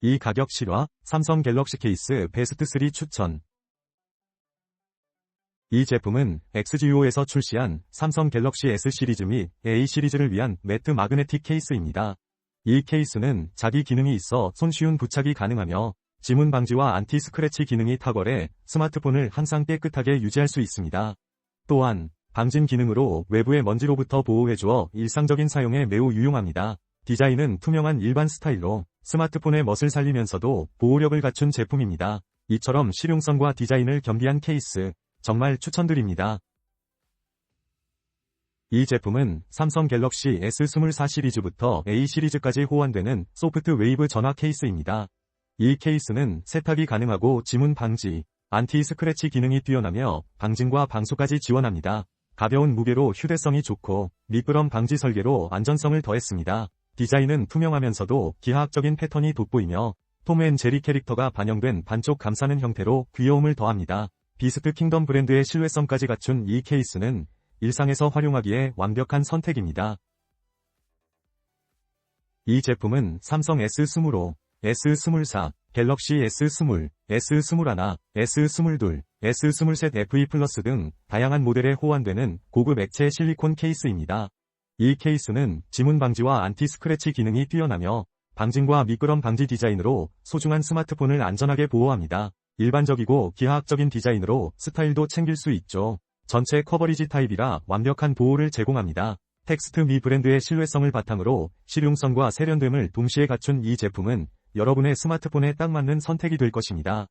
이 가격 실화, 삼성 갤럭시 케이스 베스트 3 추천. 이 제품은 XGO에서 출시한 삼성 갤럭시 S 시리즈 및 A 시리즈를 위한 매트 마그네틱 케이스입니다. 이 케이스는 자기 기능이 있어 손쉬운 부착이 가능하며 지문 방지와 안티 스크래치 기능이 탁월해 스마트폰을 항상 깨끗하게 유지할 수 있습니다. 또한 방진 기능으로 외부의 먼지로부터 보호해주어 일상적인 사용에 매우 유용합니다. 디자인은 투명한 일반 스타일로 스마트폰의 멋을 살리면서도 보호력을 갖춘 제품입니다. 이처럼 실용성과 디자인을 겸비한 케이스, 정말 추천드립니다. 이 제품은 삼성 갤럭시 S24 시리즈부터 A 시리즈까지 호환되는 소프트 웨이브 전화 케이스입니다. 이 케이스는 세탁이 가능하고 지문 방지, 안티 스크래치 기능이 뛰어나며 방진과 방수까지 지원합니다. 가벼운 무게로 휴대성이 좋고 미끄럼 방지 설계로 안전성을 더했습니다. 디자인은 투명하면서도 기하학적인 패턴이 돋보이며 톰 앤 제리 캐릭터가 반영된 반쪽 감싸는 형태로 귀여움을 더합니다. 비스트 킹덤 브랜드의 신뢰성까지 갖춘 이 케이스는 일상에서 활용하기에 완벽한 선택입니다. 이 제품은 삼성 S20, S24, 갤럭시 S20, S21, S22, S23 FE 플러스 등 다양한 모델에 호환되는 고급 액체 실리콘 케이스입니다. 이 케이스는 지문 방지와 안티 스크래치 기능이 뛰어나며 방진과 미끄럼 방지 디자인으로 소중한 스마트폰을 안전하게 보호합니다. 일반적이고 기하학적인 디자인으로 스타일도 챙길 수 있죠. 전체 커버리지 타입이라 완벽한 보호를 제공합니다. 텍스트 미 브랜드의 신뢰성을 바탕으로 실용성과 세련됨을 동시에 갖춘 이 제품은 여러분의 스마트폰에 딱 맞는 선택이 될 것입니다.